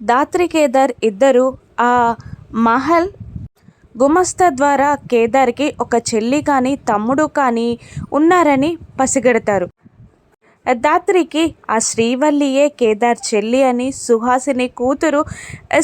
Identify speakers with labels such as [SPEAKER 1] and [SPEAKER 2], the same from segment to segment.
[SPEAKER 1] దాత్రి కేదార్ ఇద్దరు ఆ మహల్ గుమస్తా ద్వారా కేదార్కి ఒక చెల్లి కానీ తమ్ముడు కానీ ఉన్నారని పసిగడతారు. దాత్రికి ఆ శ్రీవల్లియే కేదార్ చెల్లి అని సుహాసిని కూతురు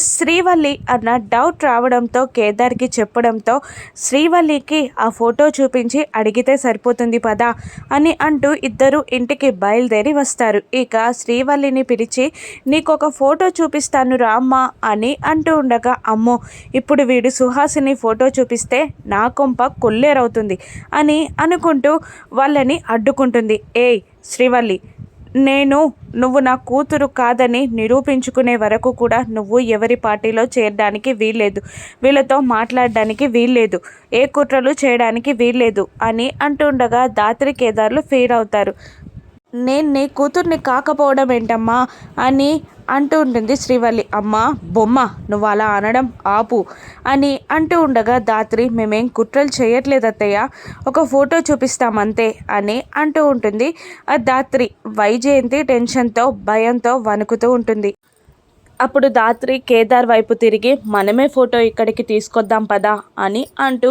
[SPEAKER 1] శ్రీవల్లి అన్న డౌట్ రావడంతో కేదార్కి చెప్పడంతో శ్రీవల్లికి ఆ ఫోటో చూపించి అడిగితే సరిపోతుంది పదా అని అంటూ ఇద్దరు ఇంటికి బయలుదేరి వస్తారు. ఇక శ్రీవల్లిని పిలిచి నీకు ఒక ఫోటో చూపిస్తాను రామ్మా అని అంటూ ఉండగా అమ్మో ఇప్పుడు వీడు సుహాసిని ఫోటో చూపిస్తే నా కొంప కొల్లేరవుతుంది అని అనుకుంటూ వాళ్ళని అడ్డుకుంటుంది. ఏయ్ శ్రీవల్లి నేను నువ్వు నా కూతురు కాదని నిరూపించుకునే వరకు కూడా నువ్వు ఎవరి పార్టీలో చేరడానికి వీల్లేదు. వీళ్ళతో మాట్లాడడానికి వీల్లేదు. ఏ కుట్రలు చేయడానికి వీల్లేదు అని అంటుండగా దాత్రి కేదార్లు ఫీల్ అవుతారు నేను నీ కూతుర్ని కాకపోవడం ఏంటమ్మా అని అంటూ ఉంటుంది శ్రీవల్లి. అమ్మ బొమ్మ నువ్వు అలా అనడం ఆపు అని అంటూ ఉండగా దాత్రి మేమేం కుట్రలు చేయట్లేదు అత్తయ్య ఒక ఫోటో చూపిస్తామంతే అని అంటూ ఉంటుంది. ఆ దాత్రి వైజయంతి టెన్షన్తో భయంతో వణుకుతూ ఉంటుంది. అప్పుడు దాత్రి కేదార్ వైపు తిరిగి మనమే ఫోటో ఇక్కడికి తీసుకొద్దాం పదా అని అంటూ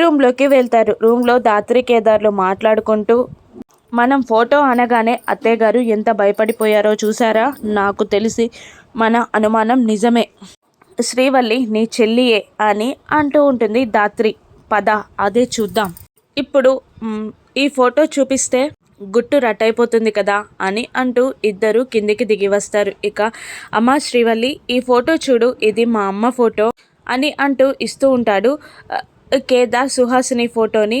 [SPEAKER 1] రూమ్లోకి వెళ్తారు. రూమ్లో దాత్రి కేదార్లు మాట్లాడుకుంటూ మనం ఫోటో అనగానే అత్తయ్యగారు ఎంత భయపడిపోయారో చూసారా నాకు తెలిసి మన అనుమానం నిజమే. శ్రీవల్లి నీ చెల్లియే అని అంటూ ఉంటుంది దాత్రి పద అదే చూద్దాం. ఇప్పుడు ఈ ఫోటో చూపిస్తే గుట్టు రట్టయిపోతుంది కదా అని అంటూ ఇద్దరు కిందికి దిగి వస్తారు. ఇక అమ్మ శ్రీవల్లి ఈ ఫోటో చూడు ఇది మా అమ్మ ఫోటో అని అంటూ ఇస్తూ ఉంటాడు. కేదార్ సుహాసిని ఫోటోని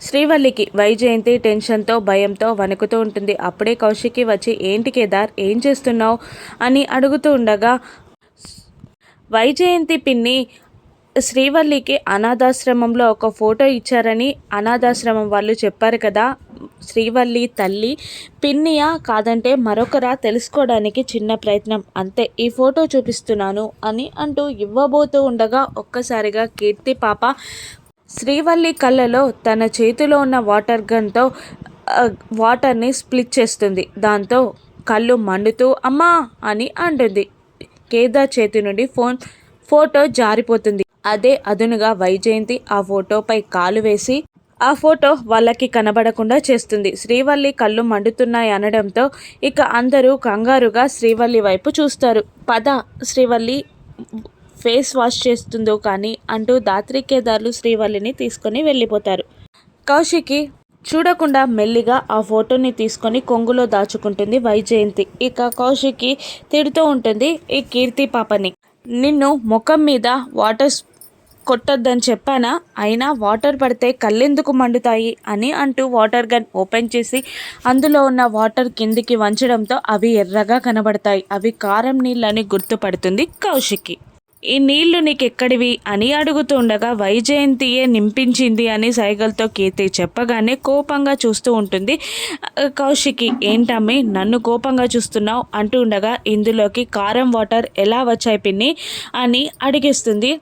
[SPEAKER 1] శ్రీవల్లికి వైజయంతి టెన్షన్తో భయంతో వణుకుతూ ఉంటుంది. అప్పుడే కౌశికి వచ్చి ఏంటి కేదార్ ఏం చేస్తున్నావు? అని అడుగుతూ ఉండగా వైజయంతి పిన్ని శ్రీవల్లికి అనాథాశ్రమంలో ఒక ఫోటో ఇచ్చారని అనాథాశ్రమం వాళ్ళు చెప్పారు కదా. శ్రీవల్లి తల్లి పిన్నియా కాదంటే మరొకరా తెలుసుకోవడానికి చిన్న ప్రయత్నం. అంతే ఈ ఫోటో చూపిస్తున్నాను అని అంటూ ఇవ్వబోతూ ఉండగా ఒక్కసారిగా కీర్తి పాప శ్రీవల్లి కళ్ళలో తన చేతిలో ఉన్న వాటర్ గన్తో వాటర్ని స్ప్లిట్ చేస్తుంది. దాంతో కళ్ళు మండుతూ అమ్మా అని అంటుంది. కేదార్ చేతి నుండి ఫోన్ ఫోటో జారిపోతుంది. అదే అదునుగా వైజయంతి ఆ ఫోటోపై కాలు వేసి ఆ ఫోటో వాళ్ళకి కనబడకుండా చేస్తుంది. శ్రీవల్లి కళ్ళు మండుతున్నాయి అనడంతో ఇక అందరూ కంగారుగా శ్రీవల్లి వైపు చూస్తారు. పద శ్రీవల్లి ఫేస్ వాష్ చేస్తుందో కానీ అంటూ దాత్రి కేదార్లు శ్రీవల్లిని తీసుకొని వెళ్ళిపోతారు. కౌశికి చూడకుండా మెల్లిగా ఆ ఫోటోని తీసుకొని కొంగులో దాచుకుంటుంది వైజయంతి. ఇక కౌశికి తిడుతూ ఉంటుంది ఈ కీర్తి పాపని. నిన్ను ముఖం మీద వాటర్ కొట్టద్దని కొట్టొద్దని చెప్పానా? అయినా వాటర్ పడితే కళ్ళెందుకు మండుతాయి అని అంటూ వాటర్ గన్ ఓపెన్ చేసి అందులో ఉన్న వాటర్ కిందికి వంచడంతో అవి ఎర్రగా కనబడతాయి. అవి కారం నీళ్ళని గుర్తుపడుతుంది కౌశికి. ఈ నీళ్ళు నీకెక్కడివి అని అడుగుతూ ఉండగా వైజయంతియే నింపించింది అని సైగలతో కీర్తి చెప్పగానే కోపంగా చూస్తూ ఉంటుంది. కౌశికి ఏంటమ్మి నన్ను కోపంగా చూస్తున్నావు? అంటూ ఉండగా ఇందులోకి కారం వాటర్ ఎలా వచ్చాయి పిన్ని? అని అడిగిస్తుంది.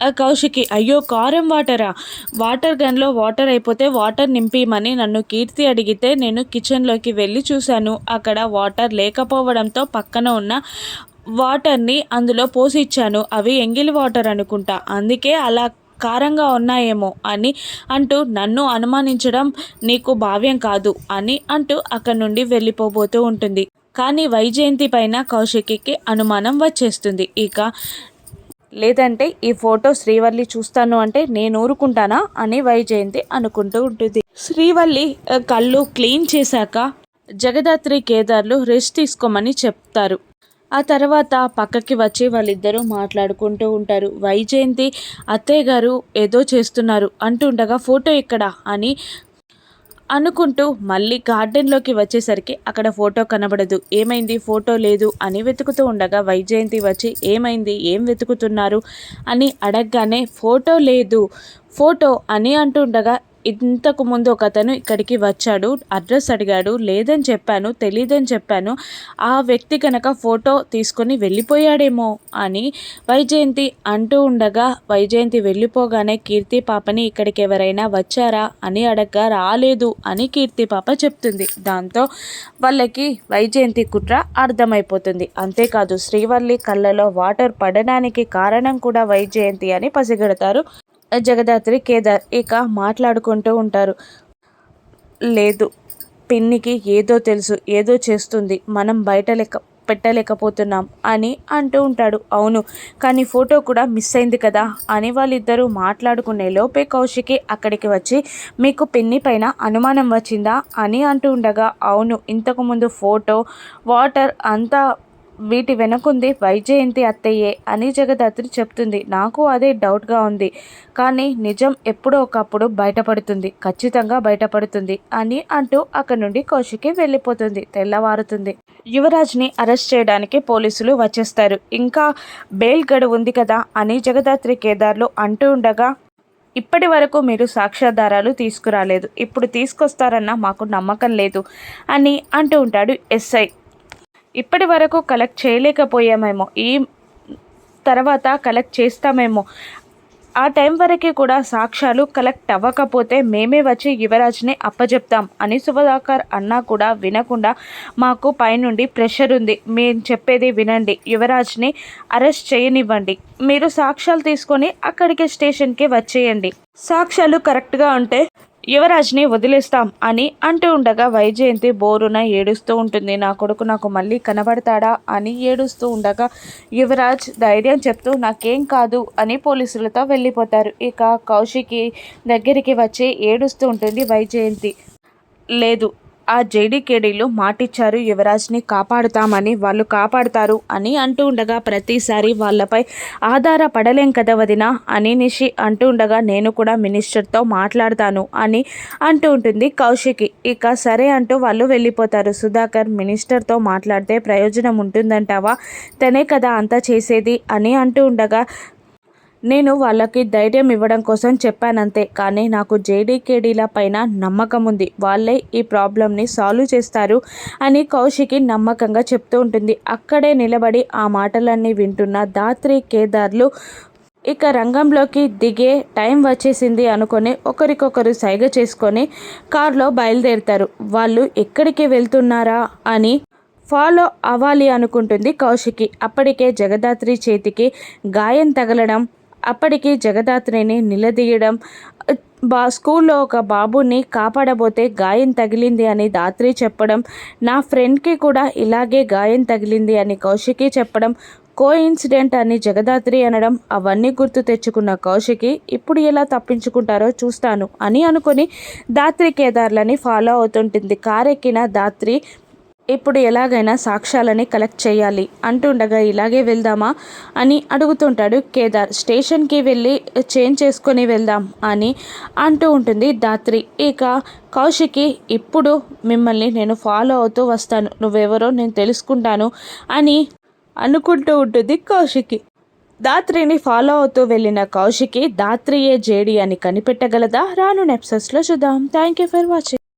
[SPEAKER 1] ఆ కౌశికి అయ్యో కారం వాటరా? వాటర్ గన్లో వాటర్ అయిపోతే వాటర్ నింపిమని నన్ను కీర్తి అడిగితే నేను కిచెన్లోకి వెళ్ళి చూశాను. అక్కడ వాటర్ లేకపోవడంతో పక్కన ఉన్న వాటర్ని అందులో పోసి ఇచ్చాను అవి ఎంగిలి వాటర్ అనుకుంటా. అందుకే అలా కారంగా ఉన్నాయేమో అని అంటూ నన్ను అనుమానించడం నీకు భావ్యం కాదు అని అంటూ అక్కడి నుండి వెళ్ళిపోబోతూ ఉంటుంది. కానీ వైజయంతి పైన కౌశికి అనుమానం వచ్చేస్తుంది. ఇక లేదంటే ఈ ఫోటో శ్రీవల్లి చూస్తాను అంటే నేను ఊరుకుంటానా అని వైజయంతి అనుకుంటూ ఉంటుంది. శ్రీవల్లి కళ్ళు క్లీన్ చేశాక జగదాత్రి కేదార్లు రెస్ట్ తీసుకోమని చెప్తారు. ఆ తర్వాత పక్కకి వచ్చి వాళ్ళిద్దరూ మాట్లాడుకుంటూ ఉంటారు. వైజయంతి అత్తయ్య గారు ఏదో చేస్తున్నారు. అంటుండగా ఫోటో ఇక్కడ అని అనుకుంటూ మళ్ళీ గార్డెన్లోకి వచ్చేసరికి అక్కడ ఫోటో కనబడదు. ఏమైంది? ఫోటో లేదు అని వెతుకుతూ ఉండగా వైజయంతి వచ్చి ఏమైంది? ఏం వెతుకుతున్నారు? అని అడగగానే ఫోటో లేదు. ఫోటో అని అంటుండగా ఇంతకు ముందు ఒక అతను ఇక్కడికి వచ్చాడు అడ్రస్ అడిగాడు లేదని చెప్పాను తెలియదని చెప్పాను. ఆ వ్యక్తి కనుక ఫోటో తీసుకొని వెళ్ళిపోయాడేమో అని వైజయంతి అంటూ ఉండగా వైజయంతి వెళ్ళిపోగానే కీర్తి పాపని ఇక్కడికి ఎవరైనా వచ్చారా అని అడగ్గా రాలేదు అని కీర్తి పాప చెప్తుంది. దాంతో వాళ్ళకి వైజయంతి కుట్ర అర్థమైపోతుంది. అంతేకాదు శ్రీవల్లి కళ్ళలో వాటర్ పడడానికి కారణం కూడా వైజయంతి అని పసిగడతారు. జగదాత్రి కేదార్ ఇక మాట్లాడుకుంటూ ఉంటారు. లేదు పిన్నికి ఏదో తెలుసు ఏదో చేస్తుంది మనం బయట లెక్క పెట్టలేకపోతున్నాం అని అంటూ ఉంటాడు. అవును కానీ ఫోటో కూడా మిస్ అయింది కదా అని వాళ్ళిద్దరూ మాట్లాడుకునే లోపే కౌశికి అక్కడికి వచ్చి మీకు పిన్ని పైన అనుమానం వచ్చిందా అని అంటూ ఉండగా అవును ఇంతకుముందు ఫోటో వాటర్ అంతా వీటి వెనకుంది వైజయంతి అత్తయ్యే అని జగదాత్రి చెప్తుంది. నాకు అదే డౌట్గా ఉంది. కానీ నిజం ఎప్పుడో ఒకప్పుడు బయటపడుతుంది. ఖచ్చితంగా బయటపడుతుంది అని అంటూ అక్కడి నుండి కౌశికి వెళ్ళిపోతుంది. తెల్లవారుతుంది. యువరాజ్ని అరెస్ట్ చేయడానికి పోలీసులు వచ్చేస్తారు. ఇంకా బెయిల్ గడువు ఉంది కదా అని జగదాత్రి కేదార్లు అంటూ ఉండగా ఇప్పటి వరకు మీరు సాక్ష్యాధారాలు తీసుకురాలేదు. ఇప్పుడు తీసుకొస్తారన్న మాకు నమ్మకం లేదు అని అంటూ ఉంటాడు ఎస్ఐ. ఇప్పటి వరకు కలెక్ట్ చేయలేకపోయామేమో. ఈ తర్వాత కలెక్ట్ చేస్తామేమో. ఆ టైం వరకు కూడా సాక్ష్యాలు కలెక్ట్ అవ్వకపోతే మేమే వచ్చి యువరాజ్ని అప్పజెప్తాం అని సుధాకర్ అన్నా కూడా వినకుండా మాకు పైనుండి ప్రెషర్ ఉంది. మేము చెప్పేది వినండి. యువరాజ్ని అరెస్ట్ చేయనివ్వండి. మీరు సాక్ష్యాలు తీసుకొని అక్కడికి స్టేషన్కి వచ్చేయండి. సాక్ష్యాలు కరెక్ట్గా ఉంటే యువరాజ్ని వదిలేస్తాం అని అంటూ ఉండగా వైజయంతి బోరున ఏడుస్తూ ఉంటుంది. నా కొడుకు నాకు మళ్ళీ కనబడతాడా అని ఏడుస్తూ ఉండగా యువరాజ్ ధైర్యం చెప్తూ నాకేం కాదు అని పోలీసులతో వెళ్ళిపోతారు. ఇక కౌశికి దగ్గరికి వచ్చి ఏడుస్తూ ఉంటుంది వైజయంతి. లేదు ఆ జేడీకేడీలు మాటిచ్చారు యువరాజ్ని కాపాడుతామని వాళ్ళు కాపాడుతారు అని అంటూ ఉండగా ప్రతిసారి వాళ్ళపై ఆధారపడలేం కదా వదిన అని నిషి అంటూ ఉండగా నేను కూడా మినిస్టర్తో మాట్లాడతాను అని అంటూ ఉంటుంది కౌశికి. ఇక సరే అంటూ వాళ్ళు వెళ్ళిపోతారు. సుధాకర్ మినిస్టర్తో మాట్లాడితే ప్రయోజనం ఉంటుందంటావా? తనే కదా అంతా చేసేది అని అంటూ ఉండగా నేను వాళ్ళకి ధైర్యం ఇవ్వడం కోసం చెప్పానంతే కానీ నాకు జేడీకేడీల పైన నమ్మకం ఉంది వాళ్ళే ఈ ప్రాబ్లంని సాల్వ్ చేస్తారు అని కౌశికి నమ్మకంగా చెప్తూ ఉంటుంది. అక్కడే నిలబడి ఆ మాటలన్నీ వింటున్న దాత్రి కేదార్లు ఇక రంగంలోకి దిగే టైం వచ్చేసింది అనుకొని ఒకరికొకరు సైగ చేసుకొని కారులో బయలుదేరుతారు. వాళ్ళు ఎక్కడికి వెళ్తున్నారా? అని ఫాలో అవ్వాలి అనుకుంటుంది కౌశికి. అప్పటికే జగదాత్రి చేతికి గాయం తగలడం అప్పటికి జగదాత్రిని నిలదీయడం బా స్కూల్లో ఒక బాబుని కాపాడబోతే గాయం తగిలింది అని దాత్రి చెప్పడం నా ఫ్రెండ్కి కూడా ఇలాగే గాయం తగిలింది అని కౌశికి చెప్పడం కో ఇన్సిడెంట్ అని జగదాత్రి అనడం అవన్నీ గుర్తు తెచ్చుకున్న కౌశికి ఇప్పుడు ఎలా తప్పించుకుంటారో చూస్తాను అని అనుకుని దాత్రి కేదార్లని ఫాలో అవుతుంటుంది. కారెక్కిన దాత్రి ఇప్పుడు ఎలాగైనా సాక్ష్యాలని కలెక్ట్ చేయాలి. అంటుండగా ఇలాగే వెళ్దామా? అని అడుగుతుంటాడు కేదార్. స్టేషన్కి వెళ్ళి చేంజ్ చేసుకొని వెళ్దాం అని అంటూ ఉంటుంది దాత్రి ఇక కౌశికి ఇప్పుడు మిమ్మల్ని నేను ఫాలో అవుతూ వస్తాను. నువ్వెవరో నేను తెలుసుకుంటాను అని అనుకుంటూ ఉంటుంది కౌశికి. దాత్రిని ఫాలో అవుతూ వెళ్ళిన కౌశికి దాత్రియే జేడి అని కనిపెట్టగలదా? రాను నెప్సెస్లో చూద్దాం. Thank you for watching.